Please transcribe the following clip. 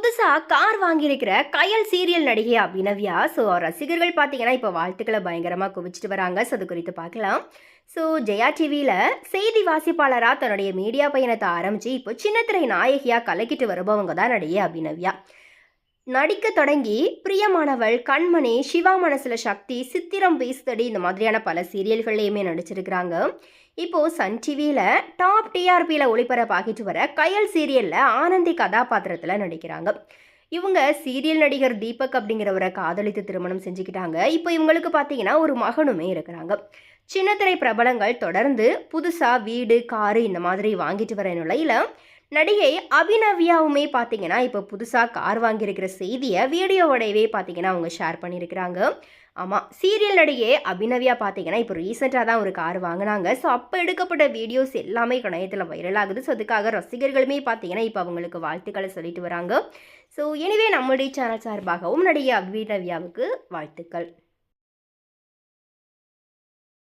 புதுசாக கார் வாங்கியிருக்கிற கயல் சீரியல் நடிகை அபினவ்யா ஸோ ரசிகர்கள் பார்த்தீங்கன்னா இப்போ வாழ்த்துக்களை பயங்கரமாக குவிச்சிட்டு வராங்க. ஸோ அது குறித்து பார்க்கலாம். ஸோ ஜெயா டிவியில் செய்தி வாசிப்பாளராக தன்னுடைய மீடியா பயணத்தை ஆரம்பித்து இப்போ சின்னத்திரை நாயகியாக கலக்கிட்டு வருபவங்க தான் நடிகை அபினவ்யா நடிக்க தொடங்கி பிரியமானவள் கண்மணி சிவா மனசுல சக்தி சித்திரம் பேசுதடி இந்த மாதிரியான பல சீரியல்கள்லையுமே நடிச்சிருக்கிறாங்க. இப்போ சன் டிவியில் டாப் டிஆர்பியில் ஒளிபரப்பாகிட்டு வர கயல் சீரியலில் ஆனந்தி கதாபாத்திரத்தில் நடிக்கிறாங்க. இவங்க சீரியல் நடிகர் தீபக் அப்படிங்கிறவரை காதலித்து திருமணம் செஞ்சுக்கிட்டாங்க. இப்போ இவங்களுக்கு பார்த்தீங்கன்னா ஒரு மகனுமே இருக்கிறாங்க. சின்னத்திரை பிரபலங்கள் தொடர்ந்து புதுசாக வீடு காரு இந்த மாதிரி வாங்கிட்டு வர நிலையில் நடிகை அபிநவ்யாவுமே பார்த்தீங்கன்னா இப்போ புதுசாக கார் வாங்கியிருக்கிற செய்தியை வீடியோவோடையவே பார்த்தீங்கன்னா அவங்க ஷேர் பண்ணியிருக்கிறாங்க. ஆமாம் சீரியல் நடிகை அபிநவ்யா பார்த்தீங்கன்னா இப்போ ரீசெண்டாக தான் ஒரு கார் வாங்கினாங்க. ஸோ அப்போ எடுக்கப்பட்ட வீடியோஸ் எல்லாமே கணையத்தில் வைரல் ஆகுது. ஸோ அதுக்காக ரசிகர்களுமே பார்த்தீங்கன்னா இப்போ அவங்களுக்கு வாழ்த்துக்களை சொல்லிட்டு வராங்க. ஸோ எனவே நம்மளுடைய சேனல் சார்பாகவும் நடிகை அபிநவ்யாவுக்கு வாழ்த்துக்கள்.